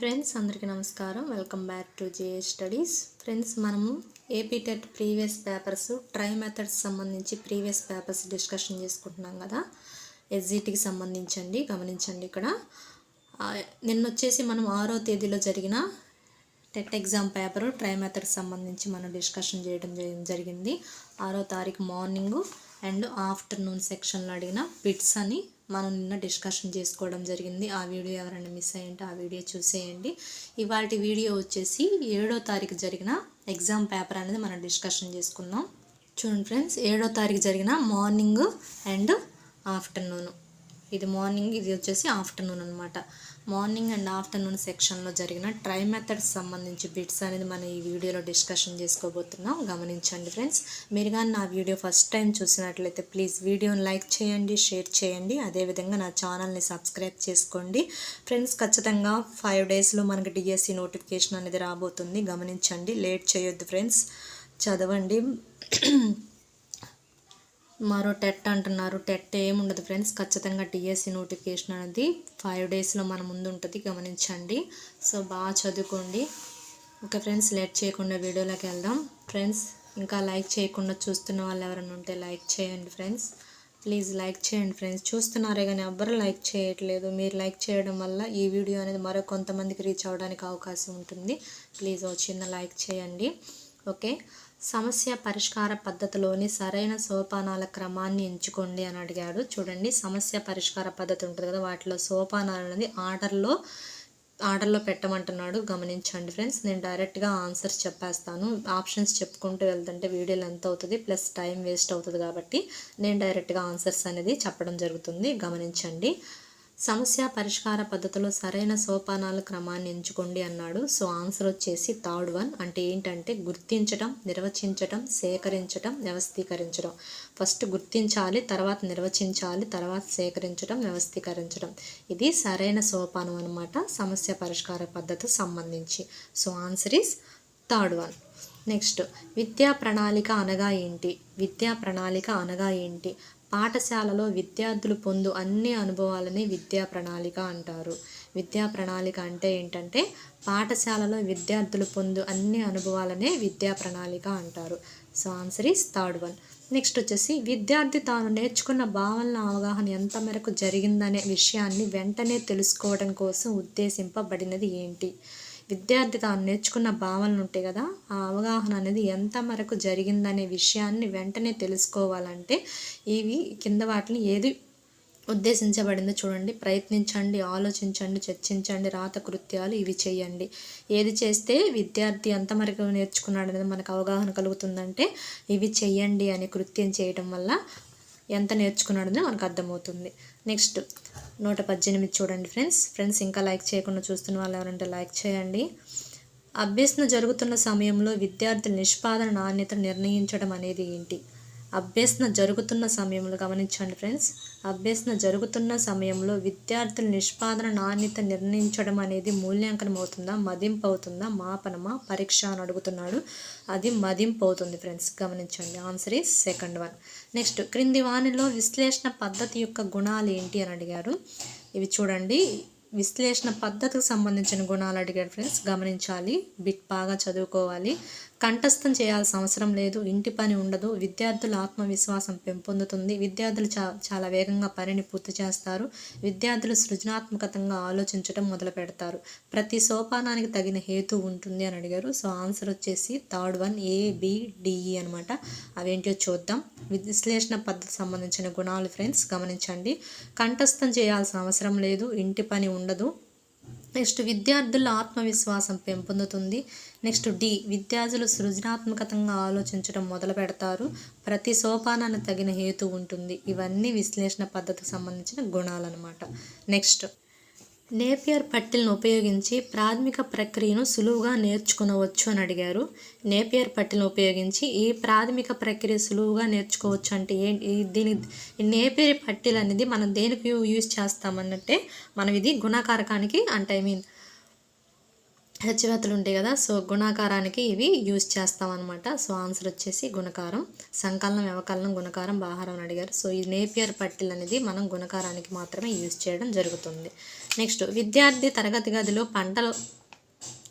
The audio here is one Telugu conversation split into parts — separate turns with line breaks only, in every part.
ఫ్రెండ్స్ అందరికీ నమస్కారం. Welcome back to JA studies friends మనము AP TET previous papers try methods సంబంధించి ప్రీవియస్ పేపర్స్ డిస్కషన్ చేసుకుంటున్నాం కదా. ఎస్జిటికి సంబంధించండి గమనించండి ఇక్కడ. నిన్న వచ్చేసి మనం ఆరో తేదీలో జరిగిన TET exam paper tri methods సంబంధించి మనం డిస్కషన్ చేయడం జరిగింది. ఆరో తారీఖు మార్నింగు అండ్ ఆఫ్టర్నూన్ సెక్షన్లో అడిగిన బిట్స్ అని మనం నిన్న డిస్కషన్ చేసుకోవడం జరిగింది. ఆ వీడియో ఎవరైనా మిస్ అయ్యంటే ఆ వీడియో చూసేయండి. ఇవాళ వీడియో వచ్చేసి ఏడో తారీఖు జరిగిన ఎగ్జామ్ పేపర్ అనేది మనం డిస్కషన్ చేసుకుందాం. చూడండి ఫ్రెండ్స్ ఏడో తారీఖు జరిగిన మార్నింగ్ అండ్ ఆఫ్టర్నూన్. ఇది మార్నింగ్ ఇది వచ్చేసి ఆఫ్టర్నూన్ అనమాట మార్నింగ్ అండ్ ఆఫ్టర్నూన్ సెక్షన్లో జరిగిన ట్రై మెథడ్స్ సంబంధించి బిట్స్ అనేది మనం ఈ వీడియోలో డిస్కషన్ చేసుకోబోతున్నాం. గమనించండి ఫ్రెండ్స్. మీరు కానీ నా వీడియో ఫస్ట్ టైం చూసినట్లయితే ప్లీజ్ వీడియోని లైక్ చేయండి షేర్ చేయండి. అదేవిధంగా నా ఛానల్ని సబ్స్క్రైబ్ చేసుకోండి. ఫ్రెండ్స్ ఖచ్చితంగా ఫైవ్ డేస్లో మనకి డిఎస్సి నోటిఫికేషన్ అనేది రాబోతుంది. గమనించండి. లేట్ చేయొద్దు ఫ్రెండ్స్. చదవండి. మరో టెట్ అంటున్నారు. టెట్ ఏముండదు ఫ్రెండ్స్. ఖచ్చితంగా టీఎస్సీ నోటిఫికేషన్ అనేది ఫైవ్ డేస్లో మన ముందు ఉంటుంది గమనించండి. సో బాగా చదువుకోండి. ఓకే ఫ్రెండ్స్ లేట్ చేయకుండా వీడియోలోకి వెళ్దాం. ఫ్రెండ్స్ ఇంకా లైక్ చేయకుండా చూస్తున్న వాళ్ళు ఎవరైనా ఉంటే లైక్ చేయండి ఫ్రెండ్స్. ప్లీజ్ లైక్ చేయండి ఫ్రెండ్స్. చూస్తున్నారే కానీ ఎవ్వరు లైక్ చేయట్లేదు. మీరు లైక్ చేయడం వల్ల ఈ వీడియో అనేది మరో కొంతమందికి రీచ్ అవ్వడానికి అవకాశం ఉంటుంది. ప్లీజ్ ఓ చిన్న లైక్ చేయండి. ఓకే? సమస్య పరిష్కార పద్ధతిలోని సరైన సోపానాల క్రమాన్ని ఎంచుకోండి అని అడిగాడు. చూడండి సమస్య పరిష్కార పద్ధతి ఉంటుంది కదా వాటిలో సోపానాలు అనేది ఆర్డర్లో ఆర్డర్లో పెట్టమంటున్నాడు. గమనించండి ఫ్రెండ్స్ నేను డైరెక్ట్గా ఆన్సర్స్ చెప్పేస్తాను. ఆప్షన్స్ చెప్పుకుంటూ వెళ్తుంటే వీడియోలు ఎంత అవుతుంది ప్లస్ టైం వేస్ట్ అవుతుంది కాబట్టి నేను డైరెక్ట్గా ఆన్సర్స్ అనేది చెప్పడం జరుగుతుంది. గమనించండి. సమస్య పరిష్కార పద్ధతిలో సరైన సోపానాల క్రమాన్ని ఎంచుకోండి అన్నాడు. సో ఆన్సర్ వచ్చేసి థర్డ్ వన్. అంటే ఏంటంటే గుర్తించడం నిర్వచించటం సేకరించటం వ్యవస్థీకరించడం ఫస్ట్ గుర్తించాలి తర్వాత నిర్వచించాలి తర్వాత సేకరించడం వ్యవస్థీకరించడం ఇది సరైన సోపానం అనమాట సమస్య పరిష్కార పద్ధతి సంబంధించి. So answer is third one. Next విద్యా ప్రణాళిక అనగా ఏంటి? విద్యా ప్రణాళిక అనగా ఏంటి? పాఠశాలలో విద్యార్థులు పొందు అన్ని అనుభవాలని విద్యా ప్రణాళిక అంటారు. విద్యా ప్రణాళిక అంటే ఏంటంటే పాఠశాలలో విద్యార్థులు పొందు అన్ని అనుభవాలనే విద్యా ప్రణాళిక అంటారు. So answer is third one. Next వచ్చేసి విద్యార్థి తాను నేర్చుకున్న భావనల అవగాహన ఎంత మేరకు జరిగిందనే విషయాన్ని వెంటనే తెలుసుకోవడం కోసం ఉద్దేశింపబడినది ఏంటి? విద్యార్థి తాను నేర్చుకున్న భావనలు ఉంటాయి కదా ఆ అవగాహన అనేది ఎంత మేరకు జరిగిందనే విషయాన్ని వెంటనే తెలుసుకోవాలంటే ఇవి కింద వాటిని ఏది ఉద్దేశించబడిందో చూడండి. ప్రయత్నించండి ఆలోచించండి చర్చించండి రాత కృత్యాలు ఇవి చేయండి. ఏది చేస్తే విద్యార్థి ఎంత నేర్చుకున్నాడు అనేది మనకు అవగాహన కలుగుతుందంటే ఇవి చేయండి అనే కృత్యం చేయడం వల్ల ఎంత నేర్చుకున్నాడని మనకు అర్థమవుతుంది. నెక్స్ట్ నూట పద్దెనిమిది చూడండి ఫ్రెండ్స్. ఫ్రెండ్స్ ఇంకా లైక్ చేయకుండా చూస్తున్న వాళ్ళు ఎవరంటే లైక్ చేయండి. అభ్యసన జరుగుతున్న సమయంలో విద్యార్థుల నిష్పాదన నాణ్యత నిర్ణయించడం అనేది ఏంటి? అభ్యసన జరుగుతున్న సమయంలో గమనించండి ఫ్రెండ్స్. అభ్యసన జరుగుతున్న సమయంలో విద్యార్థుల నిష్పాదన నాణ్యత నిర్ణయించడం అనేది మూల్యాంకనం అవుతుందా? మదింపు అవుతుందా? మాపనమా? పరీక్ష అని అడుగుతున్నాడు. అది మదింపు అవుతుంది ఫ్రెండ్స్. గమనించండి. Answer is second one. Next క్రింది వానిలో విశ్లేషణ పద్ధతి యొక్క గుణాలు ఏంటి అని అడిగారు. ఇవి చూడండి. విశ్లేషణ పద్ధతికి సంబంధించిన గుణాలు అడిగాడు ఫ్రెండ్స్ గమనించాలి. బిట్ బాగా చదువుకోవాలి. కంఠస్థం చేయాల్సిన అవసరం లేదు. ఇంటి పని ఉండదు. విద్యార్థుల ఆత్మవిశ్వాసం పెంపొందుతుంది. విద్యార్థులు చా చాలా వేగంగా పనిని పూర్తి చేస్తారు. విద్యార్థులు సృజనాత్మకతంగా ఆలోచించడం మొదలు పెడతారు. ప్రతి సోపానానికి తగిన హేతు ఉంటుంది అని అడిగారు. సో ఆన్సర్ వచ్చేసి థర్డ్ వన్ ఏ అనమాట అవేంటో చూద్దాం. విశ్లేషణ పద్ధతి సంబంధించిన గుణాలు ఫ్రెండ్స్ గమనించండి. కంఠస్థం చేయాల్సిన అవసరం లేదు. ఇంటి పని ఉండదు. ఉండదు. నెక్స్ట్ విద్యార్థుల ఆత్మవిశ్వాసం పెంపొందుతుంది. నెక్స్ట్ డి విద్యార్థులు సృజనాత్మకంగా ఆలోచించడం మొదలు పెడతారు. ప్రతి సోపానాన్ని తగిన హేతు ఉంటుంది. ఇవన్నీ విశ్లేషణ పద్ధతికి సంబంధించిన గుణాలన్నమాట. నెక్స్ట్ నేపియర్ పట్టిల్ని ఉపయోగించి ప్రాథమిక ప్రక్రియను సులువుగా నేర్చుకునవచ్చు అని అడిగారు. నేపియర్ పట్టిల్ని ఉపయోగించి ఈ ప్రాథమిక ప్రక్రియ సులువుగా నేర్చుకోవచ్చు అంటే ఏంటి దీని నేపియర్ పట్టిల్ అనేది మనం దేనికి యూజ్ చేస్తామన్నట్టే మనం ఇది గుణకారకానికి అంటే ఐ మీన్ హెచ్చవేతలు ఉంటాయి కదా సో గుణాకారానికి ఇవి యూజ్ చేస్తాం అనమాట సో ఆన్సర్ వచ్చేసి గుణకారం సంకలనం వ్యవకలనం గుణకారం బాహారం అని అడిగారు. సో ఈ నేపియర్ పట్టిల్ అనేది మనం గుణకారానికి మాత్రమే యూజ్ చేయడం జరుగుతుంది. నెక్స్ట్ విద్యార్థి తరగతి గదిలో పంటలు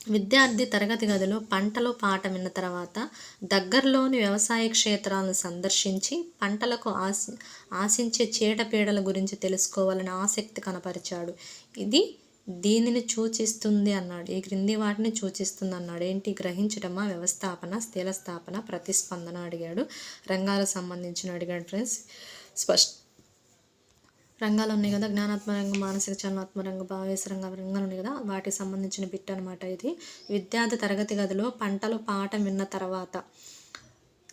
విద్యార్థి తరగతి గదిలో పంటలు పాట విన్న తర్వాత దగ్గరలోని వ్యవసాయ క్షేత్రాలను సందర్శించి పంటలకు ఆశి ఆశించే చీడపీడల గురించి తెలుసుకోవాలని ఆసక్తి కనపరిచాడు. ఇది దీనిని సూచిస్తుంది అన్నాడు. ఈ క్రింది వాటిని సూచిస్తుంది అన్నాడు. ఏంటి? గ్రహించడమా వ్యవస్థాపన స్థిరస్థాపన ప్రతిస్పందన అడిగాడు. రంగాలకు సంబంధించిన అడిగాడు ఫ్రెండ్స్. స్పష్ట రంగాలు ఉన్నాయి కదా జ్ఞానాత్మ రంగం మానసిక చలనాత్మ రంగం భావేశ రంగం రంగాలు ఉన్నాయి కదా వాటికి సంబంధించిన బిట్ అనమాట ఇది. విద్యార్థి తరగతి గదిలో పంటలు పాఠం విన్న తర్వాత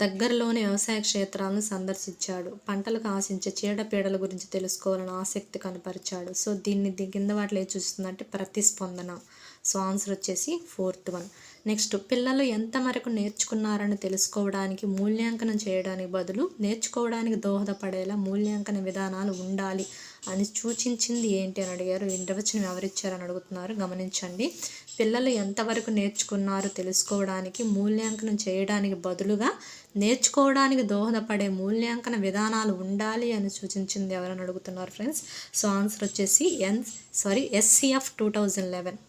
దగ్గరలోని వ్యవసాయ క్షేత్రాలను సందర్శించాడు. పంటలకు ఆశించే చీడపీడల గురించి తెలుసుకోవాలని ఆసక్తి కనపరిచాడు. సో దీన్ని దీ- కింద వాటిలో చూస్తుందంటే ప్రతిస్పందన. సో ఆన్సర్ వచ్చేసి ఫోర్త్ వన్. నెక్స్ట్ పిల్లలు ఎంత మేరకు నేర్చుకున్నారని తెలుసుకోవడానికి మూల్యాంకనం చేయడానికి బదులు నేర్చుకోవడానికి దోహదపడేలా మూల్యాంకన విధానాలు ఉండాలి అని సూచించింది ఏంటి అని అడిగారు. నిర్వచనం ఎవరిచ్చారని అడుగుతున్నారు. గమనించండి. పిల్లలు ఎంతవరకు నేర్చుకున్నారో తెలుసుకోవడానికి మూల్యాంకనం చేయడానికి బదులుగా నేర్చుకోవడానికి దోహదపడే మూల్యాంకన విధానాలు ఉండాలి అని సూచించింది ఎవరని అడుగుతున్నారు ఫ్రెండ్స్? సో ఆన్సర్ వచ్చేసి N sorry SCF two thousand eleven.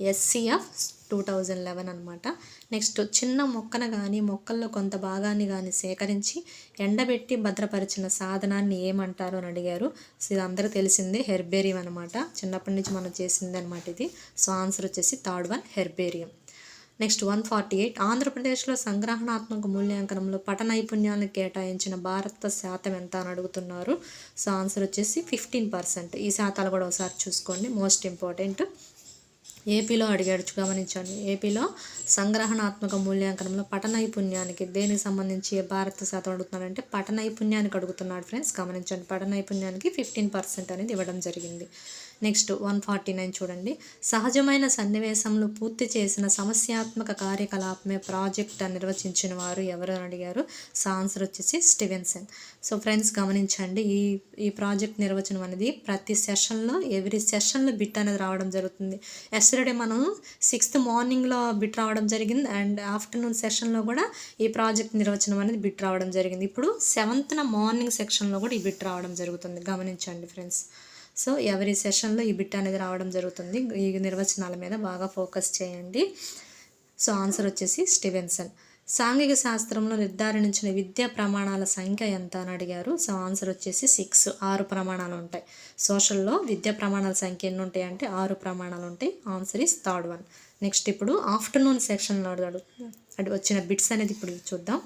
SCF two thousand eleven అనమాట నెక్స్ట్ చిన్న మొక్కను కానీ మొక్కల్లో కొంత భాగాన్ని కానీ సేకరించి ఎండబెట్టి భద్రపరిచిన సాధనాన్ని ఏమంటారు అని అడిగారు. సో ఇది అందరూ తెలిసిందే హెర్బేరియం అనమాట చిన్నప్పటి నుంచి మనం చేసింది అనమాట ఇది. సో ఆన్సర్ వచ్చేసి third one herbarium. Next one forty eight ఆంధ్రప్రదేశ్లో సంగ్రహణాత్మక మూల్యాంకనంలో పట నైపుణ్యాలను కేటాయించిన భారత శాతం ఎంత అని అడుగుతున్నారు. సో ఆన్సర్ వచ్చేసి ఫిఫ్టీన్ పర్సెంట్. ఈ శాతాలు కూడా ఒకసారి చూసుకోండి. Most important. ఏపీలో అడిగాడు గమనించండి. ఏపీలో సంగ్రహణాత్మక మూల్యాంకనంలో పట నైపుణ్యానికి దేనికి సంబంధించి ఏ భారత శాతం అడుగుతున్నాడంటే పట నైపుణ్యానికి అడుగుతున్నాడు ఫ్రెండ్స్. గమనించండి. పట నైపుణ్యానికి ఫిఫ్టీన్ పర్సెంట్ అనేది ఇవ్వడం జరిగింది. నెక్స్ట్ వన్ ఫార్టీ నైన్ చూడండి. సహజమైన సన్నివేశంలో పూర్తి చేసిన సమస్యాత్మక కార్యకలాపమే ప్రాజెక్ట్ అని నిర్వచించిన వారు ఎవరు అని అడిగారు? సాన్సర్ ఆన్సర్ వచ్చేసి స్టివెన్సన్. సో ఫ్రెండ్స్ గమనించండి ఈ ఈ ప్రాజెక్ట్ నిర్వచనం అనేది ప్రతి సెషన్లో ఎవ్రీ సెషన్లో బిట్ అనేది రావడం జరుగుతుంది. ఎస్టర్డే మనం సిక్స్త్ మార్నింగ్లో బిట్ రావడం జరిగింది అండ్ ఆఫ్టర్నూన్ సెషన్లో కూడా ఈ ప్రాజెక్ట్ నిర్వచనం అనేది బిట్ రావడం జరిగింది. ఇప్పుడు సెవెంత్న మార్నింగ్ సెక్షన్లో కూడా ఈ బిట్ రావడం జరుగుతుంది. గమనించండి ఫ్రెండ్స్ సో ఎవరి సెషన్లో ఈ బిట్ అనేది రావడం జరుగుతుంది. ఈ నిర్వచనాల మీద బాగా ఫోకస్ చేయండి. సో ఆన్సర్ వచ్చేసి స్టివెన్సన్. సాంఘిక శాస్త్రంలో నిర్ధారించిన విద్యా ప్రమాణాల సంఖ్య ఎంత అని అడిగారు. సో ఆన్సర్ వచ్చేసి సిక్స్. ఆరు ప్రమాణాలు ఉంటాయి. సోషల్లో విద్యా ప్రమాణాల సంఖ్య ఎన్ని ఉంటాయి అంటే ఆరు ప్రమాణాలు ఉంటాయి. Answer is third one. Next ఇప్పుడు ఆఫ్టర్నూన్ సెక్షన్లో అడుగు అటు వచ్చిన బిట్స్ అనేది ఇప్పుడు చూద్దాం.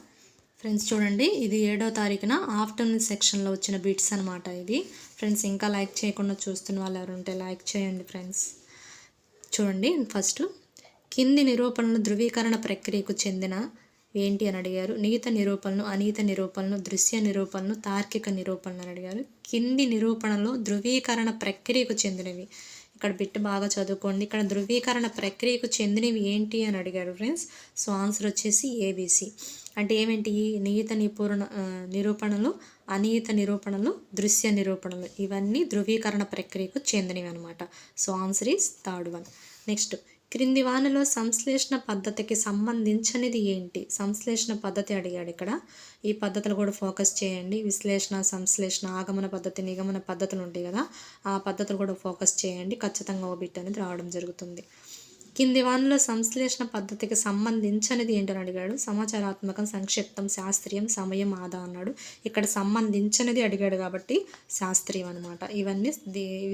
ఫ్రెండ్స్ చూడండి ఇది ఏడో తారీఖున ఆఫ్టర్నూన్ సెక్షన్లో వచ్చిన బిట్స్ అనమాట ఇవి ఫ్రెండ్స్ ఇంకా లైక్ చేయకుండా చూస్తున్న వాళ్ళు ఎవరు ఉంటే లైక్ చేయండి ఫ్రెండ్స్. చూడండి ఫస్ట్ కింది నిరూపణలు ధృవీకరణ ప్రక్రియకు చెందిన ఏంటి అని అడిగారు. నీత నిరూపణలు అనీత నిరూపణలు దృశ్య నిరూపణలు తార్కిక నిరూపణలు అని అడిగారు. కింది నిరూపణలు ధృవీకరణ ప్రక్రియకు చెందినవి. ఇక్కడ బిట్ బాగా చదువుకోండి. ఇక్కడ ధృవీకరణ ప్రక్రియకు చెందినవి ఏంటి అని అడిగారు ఫ్రెండ్స్. సో ఆన్సర్ వచ్చేసి ఏబీసీ అంటే ఏమేంటి? నియత నిపూరణ నిరూపణలు అనియత నిరూపణలు దృశ్య నిరూపణలు ఇవన్నీ ధృవీకరణ ప్రక్రియకు చెందినవి అనమాట so answer is third one. Next క్రింది వానిలో సంశ్లేషణ పద్ధతికి సంబంధించినది ఏంటి? సంశ్లేషణ పద్ధతి అడిగాడు ఇక్కడ. ఈ పద్ధతులు కూడా ఫోకస్ చేయండి. విశ్లేషణ సంశ్లేషణ ఆగమన పద్ధతి నిగమన పద్ధతులు ఉంటాయి కదా ఆ పద్ధతులు కూడా ఫోకస్ చేయండి. ఖచ్చితంగా ఓబిట్ అనేది రావడం జరుగుతుంది. కింది వానిలో సంశ్లేషణ పద్ధతికి సంబంధించినది ఏంటని అడిగాడు. సమాచారాత్మకం సంక్షిప్తం శాస్త్రీయం సమయం ఆదా అన్నాడు. ఇక్కడ సంబంధించినది అడిగాడు కాబట్టి శాస్త్రీయం అనమాట ఇవన్నీ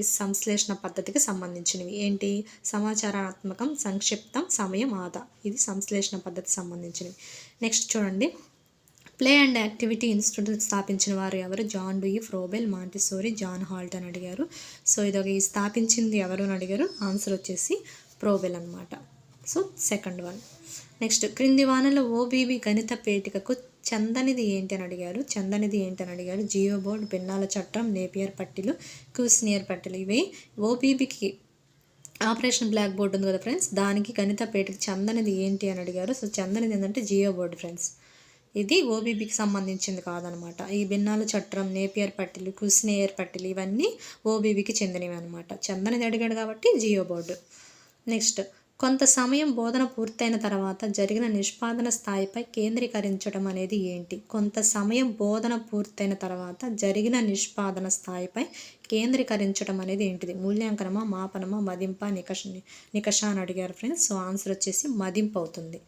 సంశ్లేషణ పద్ధతికి సంబంధించినవి. ఏంటి? సమాచారాత్మకం సంక్షిప్తం సమయం ఆదా. ఇది సంశ్లేషణ పద్ధతికి సంబంధించినవి. నెక్స్ట్ చూడండి. ప్లే అండ్ యాక్టివిటీ ఇన్స్టిట్యూట్ స్థాపించిన వారు ఎవరు? John Dewey Froebel Montessori John Holt అని అడిగారు. సో ఇది ఒక స్థాపించింది ఎవరు అని అడిగారు? ఆన్సర్ వచ్చేసి ప్రోబెల్ అనమాట సో సెకండ్ వన్. నెక్స్ట్ క్రింది వానలో ఓబీబీ గణిత పేటికకు చందనిది ఏంటి అని అడిగారు. చందనిది ఏంటి అని అడిగారు. జియో బోర్డ్ బిన్నాల చట్టం నేపియర్ పట్టీలు క్యూస్నియర్ పట్టీలు. ఇవి ఓబీబీకి ఆపరేషన్ బ్లాక్ బోర్డ్ ఉంది కదా ఫ్రెండ్స్ దానికి గణిత పేటిక చందనిది ఏంటి అని అడిగారు. సో చందనిది ఏంటంటే జియో బోర్డ్ ఫ్రెండ్స్. ఇది ఓబీబీకి సంబంధించింది కాదనమాట ఈ భిన్నాలు చట్రం నేపియర్ పట్టీలు కుస్నేయర్ పట్టీలు ఇవన్నీ ఓబీబీకి చెందినవి అనమాట చందనిది అడిగాడు కాబట్టి జియో బోర్డు. నెక్స్ట్ కొంత సమయం బోధన పూర్తయిన తర్వాత జరిగిన నిష్పాదన స్థాయిపై కేంద్రీకరించడం అనేది ఏంటి? కొంత సమయం బోధన పూర్తయిన తర్వాత జరిగిన నిష్పాదన స్థాయిపై కేంద్రీకరించడం అనేది ఏంటిది? మూల్యాంకనమా మాపనమా మదింప నికష నికష అని అడిగారు ఫ్రెండ్స్ సో ఆన్సర్ వచ్చేసి మదింపు అవుతుంది.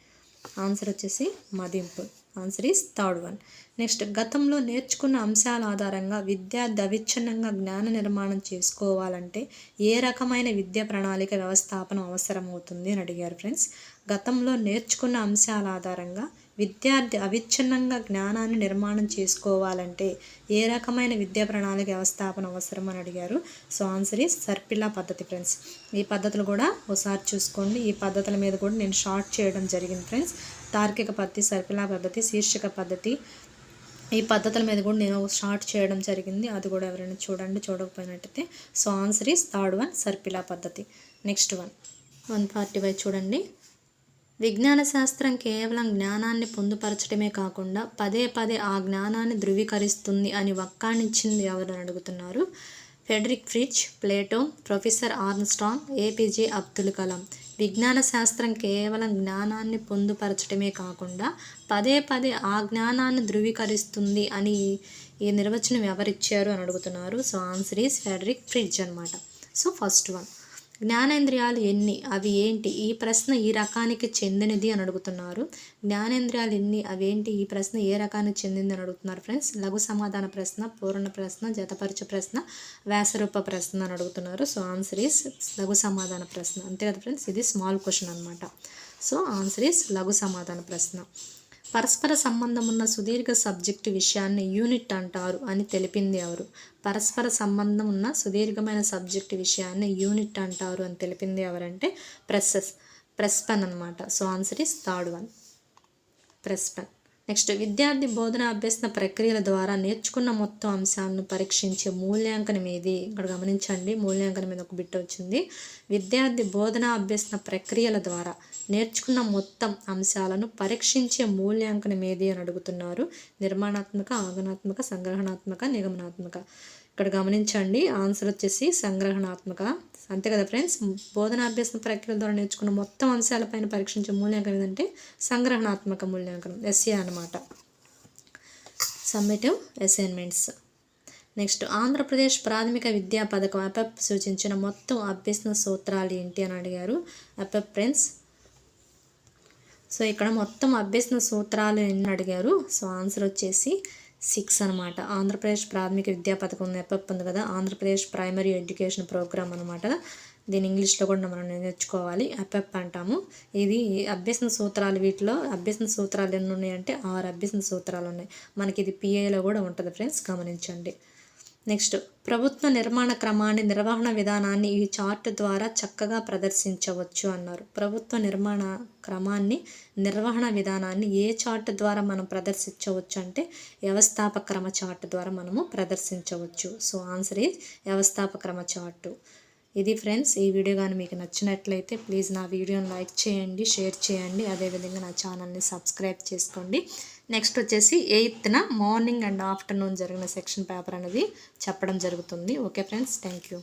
ఆన్సర్ వచ్చేసి మదింపు. Answer is third one next గతంలో నేర్చుకున్న అంశాల ఆధారంగా విద్యార్థి అవిచ్ఛిన్నంగా జ్ఞాన నిర్మాణం చేసుకోవాలంటే ఏ రకమైన విద్యా ప్రణాళిక వ్యవస్థాపన అవసరమవుతుంది అని అడిగారు ఫ్రెండ్స్ గతంలో నేర్చుకున్న అంశాల ఆధారంగా విద్యార్థి అవిచ్ఛిన్నంగా జ్ఞానాన్ని నిర్మాణం చేసుకోవాలంటే ఏ రకమైన విద్యా ప్రణాళిక వ్యవస్థాపన అవసరం అని అడిగారు. సో ఆన్సర్ ఈస్ సర్పిల్లా పద్ధతి ఫ్రెండ్స్ ఈ పద్ధతులు కూడా ఒకసారి చూసుకోండి. ఈ పద్ధతుల మీద కూడా నేను షార్ట్ చేయడం జరిగింది ఫ్రెండ్స్ తార్కిక పద్ధతి సర్పిలా పద్ధతి శీర్షిక పద్ధతి ఈ పద్ధతుల మీద కూడా నేను స్టార్ట్ చేయడం జరిగింది. అది కూడా ఎవరైనా చూడండి చూడకపోయినట్టయితే so answer is third one సర్పిలా పద్ధతి next one. One forty five చూడండి. విజ్ఞాన శాస్త్రం కేవలం జ్ఞానాన్ని పొందుపరచడమే కాకుండా పదే పదే ఆ జ్ఞానాన్ని ధృవీకరిస్తుంది అని వక్కానిచ్చింది ఎవరు అడుగుతున్నారు? Frederick Fritsch Plato professor Armstrong APJ Abdul Kalam. విజ్ఞాన శాస్త్రం కేవలం జ్ఞానాన్ని పొందుపరచడమే కాకుండా పదే పదే ఆ జ్ఞానాన్ని ధృవీకరిస్తుంది అని ఈ నిర్వచనం ఎవరిచ్చారు అని అడుగుతున్నారు. So answer is Frederick Fritsch అనమాట సో ఫస్ట్ వన్. జ్ఞానేంద్రియాలు ఎన్ని? అవి ఏంటి? ఈ ప్రశ్న ఈ రకానికి చెందినది అని అడుగుతున్నారు. జ్ఞానేంద్రియాలు ఎన్ని? అవి ఏంటి? ఈ ప్రశ్న ఏ రకానికి చెందింది అని అడుగుతున్నారు ఫ్రెండ్స్. లఘు సమాధాన ప్రశ్న పూర్ణ ప్రశ్న జతపరచు ప్రశ్న వ్యాసరూప ప్రశ్న అని అడుగుతున్నారు. సో ఆన్సర్ ఈస్ లఘు సమాధాన ప్రశ్న. అంతే కదా ఫ్రెండ్స్? ఇది స్మాల్ క్వశ్చన్ అనమాట సో ఆన్సర్ ఈస్ లఘు సమాధాన ప్రశ్న. పరస్పర సంబంధం ఉన్న సుదీర్ఘ సబ్జెక్టు విషయాన్ని యూనిట్ అంటారు అని తెలిపింది ఎవరు? పరస్పర సంబంధం ఉన్న సుదీర్ఘమైన సబ్జెక్టు విషయాన్ని యూనిట్ అంటారు అని తెలిపింది ఎవరంటే ప్రెస్సెస్ ప్రెస్పెన్ అనమాట so answer is third one. ప్రెస్పెన్. Next విద్యార్థి బోధన అభ్యసన ప్రక్రియల ద్వారా నేర్చుకున్న మొత్తం అంశాలను పరీక్షించే మూల్యాంకనం ఏది ఇక్కడ గమనించండి మూల్యాంకనం మీద ఒక బిట్ వచ్చింది. విద్యార్థి బోధన అభ్యసన ప్రక్రియల ద్వారా నేర్చుకున్న మొత్తం అంశాలను పరీక్షించే మూల్యాంకనం ఏది అని అడుగుతున్నారు. నిర్మాణాత్మక ఆగనాత్మక సంగ్రహణాత్మక నిగమనాత్మక. ఇక్కడ గమనించండి ఆన్సర్ వచ్చేసి సంగ్రహణాత్మక. అంతే కదా ఫ్రెండ్స్ బోధనాభ్యసన ప్రక్రియల ద్వారా నేర్చుకున్న మొత్తం అంశాలపైన పరీక్షించే మూల్యాంకనం ఏంటంటే సంగ్రహణాత్మక మూల్యాంకనం ఎస్ఏ అనమాట సబ్మిటివ్ అసైన్మెంట్స్ నెక్స్ట్ ఆంధ్రప్రదేశ్ ప్రాథమిక విద్యా పథకం అపెప్ సూచించిన మొత్తం అభ్యసన సూత్రాలు ఏంటి అని అడిగారు. అపెప్ ఫ్రెండ్స్ సో ఇక్కడ మొత్తం అభ్యసన సూత్రాలు ఎన్ని అడిగారు? సో ఆన్సర్ వచ్చేసి సిక్స్ అనమాట ఆంధ్రప్రదేశ్ ప్రాథమిక విద్యా పథకం నెపప్ ఉంది కదా ఆంధ్రప్రదేశ్ ప్రైమరీ ఎడ్యుకేషన్ ప్రోగ్రామ్ అనమాట దీని ఇంగ్లీష్లో కూడా మనం నేర్చుకోవాలి. అపెప్ అంటాము. ఇది అభ్యసన సూత్రాలు వీటిలో అభ్యసన సూత్రాలు ఎన్ని ఉన్నాయంటే ఆరు అభ్యసన సూత్రాలు ఉన్నాయి. మనకి ఇది పిఏలో కూడా ఉంటుంది ఫ్రెండ్స్ గమనించండి. నెక్స్ట్ ప్రభుత్వ నిర్మాణ క్రమాన్ని నిర్వహణ విధానాన్ని ఈ చార్ట్ ద్వారా చక్కగా ప్రదర్శించవచ్చు అన్నారు. ప్రభుత్వ నిర్మాణ క్రమాన్ని నిర్వహణ విధానాన్ని ఏ చార్ట్ ద్వారా మనం ప్రదర్శించవచ్చు అంటే వ్యవస్థాపక క్రమ చార్ట్ ద్వారా మనము ప్రదర్శించవచ్చు. సో ఆన్సర్ ఈజ్ వ్యవస్థాపక క్రమ చార్టు. ఇది ఫ్రెండ్స్ ఈ వీడియో కానీ మీకు నచ్చినట్లయితే ప్లీజ్ నా వీడియోని లైక్ చేయండి షేర్ చేయండి. అదేవిధంగా నా ఛానల్ని సబ్స్క్రైబ్ చేసుకోండి. నెక్స్ట్ వచ్చేసి ఎయిత్న మార్నింగ్ అండ్ ఆఫ్టర్నూన్ జరిగిన సెక్షన్ పేపర్ అనేది చెప్పడం జరుగుతుంది. Okay friends thank you